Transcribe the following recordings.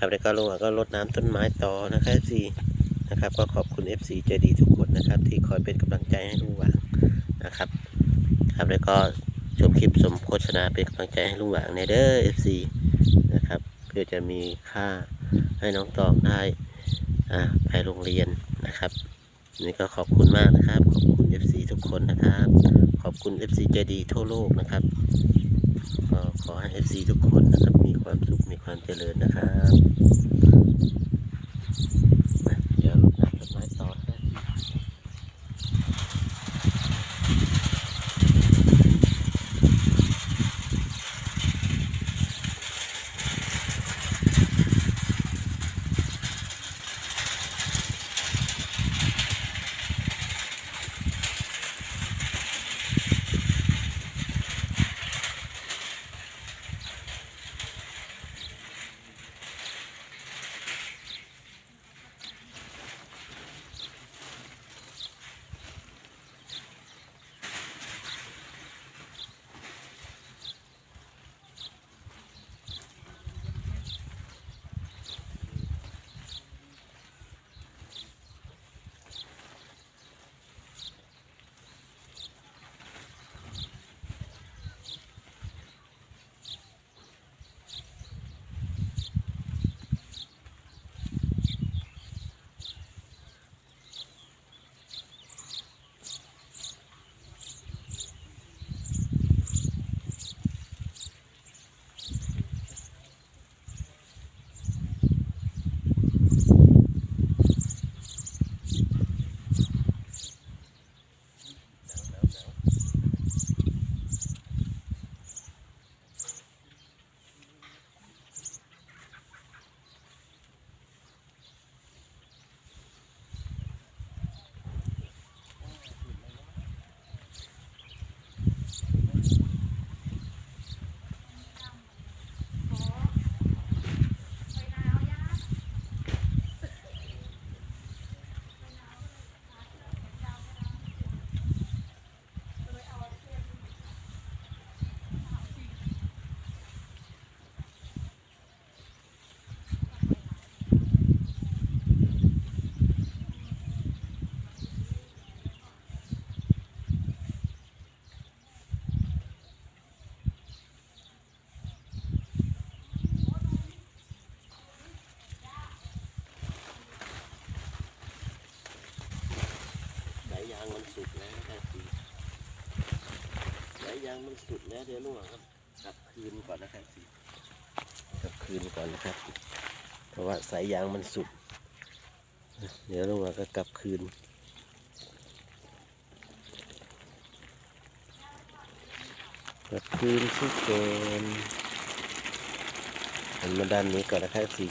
นะครับแล้วก็ลงก็รดน้ำต้นไม้ต่อนะครับ FC นะครับก็ขอบคุณ FC ใจดีทุกคนนะครับ ที่คอยเป็นกำลังใจให้ลุงหวังนะครับ ครับแล้วก็ชมคลิปสมโฆษณาเป็นกำลังใจให้ลุงหวังในเด้อ FC นะครับเพื่อจะมีค่าให้น้องตองได้อ่าไปโรงเรียนนะครับนี่ก็ขอบคุณมากนะครับ ขอบคุณ FC ทุกคนนะครับ ขอบคุณ FC ใจดีทั่วโลกนะครับ ก็ขอให้ FC ทุกคนนะครับ มีความสุข มีความเจริญนะครับ มันสุดแล้วนะครับพี่สายยางมันสุดแล้วเดี๋ยวลุงหวังครับกลับคืนก่อนนะครับพี่กลับคืนก่อนนะครับ เพราะว่าสายยางมันสุดเดี๋ยวลุงหวังก็กลับคืนกลับคืนทุกคนหันมาด้านนี้ก่อนนะครับสิ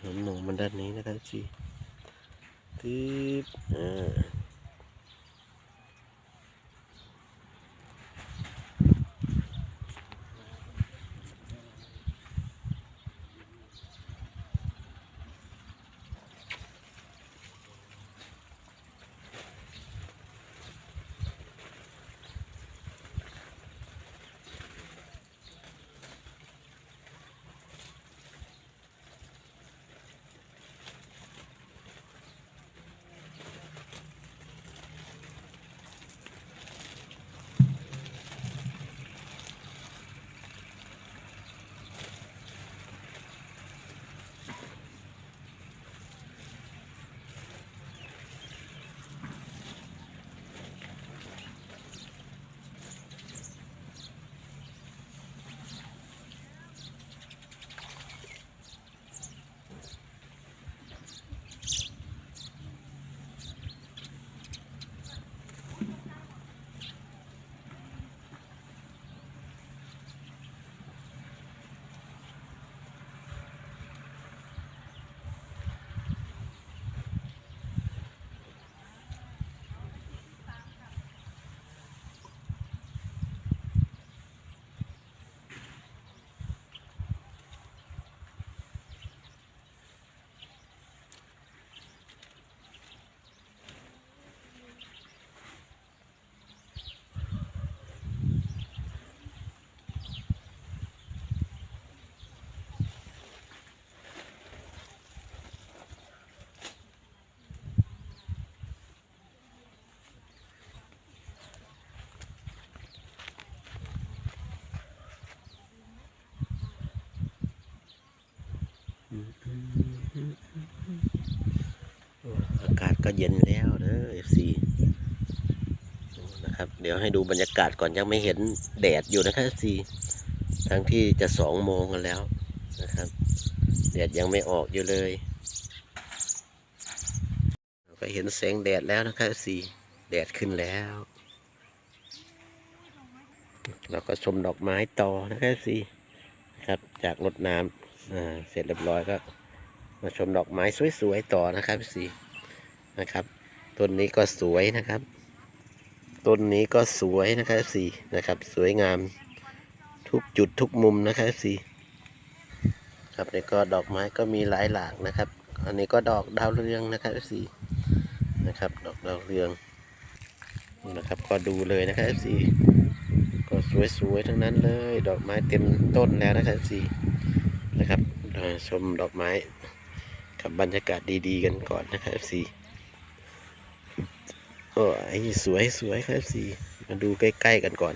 หันหนูมันด้านนี้นะครับสิทึบอ่า อากาศก็เย็นแล้วเนอะเอฟซีนะครับ เดี๋ยวให้ดูบรรยากาศก่อนยังไม่เห็นแดดอยู่นะครับเอซีทั้งที่จะสองโมงกันแล้วนะครับแดดยังไม่ออกอยู่เลยเราก็เห็นแสงแดดแล้วนะครับสีแดดขึ้นแล้ว เราก็ชมดอกไม้ต่อนะครับสีครับจากรดน้ำเสร็จเรียบร้อยก็ มาชมดอกไม้สวยๆต่อนะครับ FC นะครับต้นนี้ก็สวยนะครับต้นนี้ก็สวยนะครับ FC นะครับ สวยงามทุกจุดทุกมุมนะครับ FC ครับแล้วก็ดอกไม้ก็มีหลายหลากนะครับ อันนี้ก็ดอกดาวเรืองนะครับ FC นะครับ ดอกดาวเรืองนะครับก็ดูเลยนะครับ FC ก็สวยๆทั้งนั้นเลย ดอกไม้เต็มต้นแล้วนะครับ FC นะครับชมดอกไม้ กับบรรยากาศดีๆกันก่อนนะครับ FC โอ้ยสวยสวยครับ FC มาดูใกล้ๆกันก่อน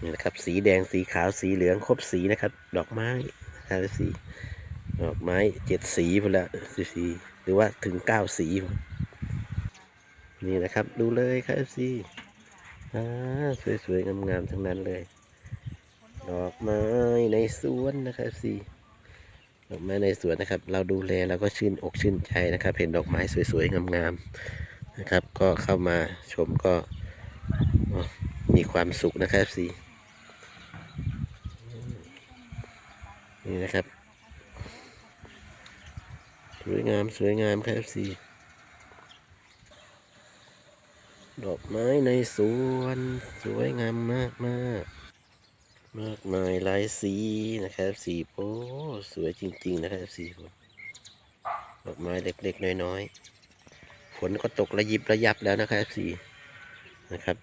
นี่นะครับ สีแดงสีขาวสีเหลืองครบสีนะครับ ดอกไม้นะครับ FC ดอกไม้เจ็ดสีพอละสีสีหรือว่าถึงเก้าสี นี่นะครับ ดูเลยครับ FC อ่าสวยๆงามๆทั้งนั้นเลย ดอกไม้ในสวนนะครับ FC อกไม้ในสวนนะครับ เราดูแลเราก็ชื่นอกชื่นใจนะครับ เห็นดอกไม้สวยๆงามๆนะครับ ก็เข้ามาชมก็มีความสุขนะครับสินี่นะครับสวยงามสวยงามครับสิดอกไม้ในสวน สวยงามมากมาก มากมายหลายสีนะครับสีโอ้สวยจริง ๆ นะครับสีผมดอกไม้เล็ก ๆ น้อยๆฝนก็ตกระยิบระยับแล้วนะครับสีนะครับ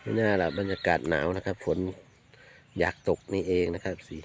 ไม่น่าละบรรยากาศหนาวนะครับ ฝนอยากตกนี่เองนะครับสี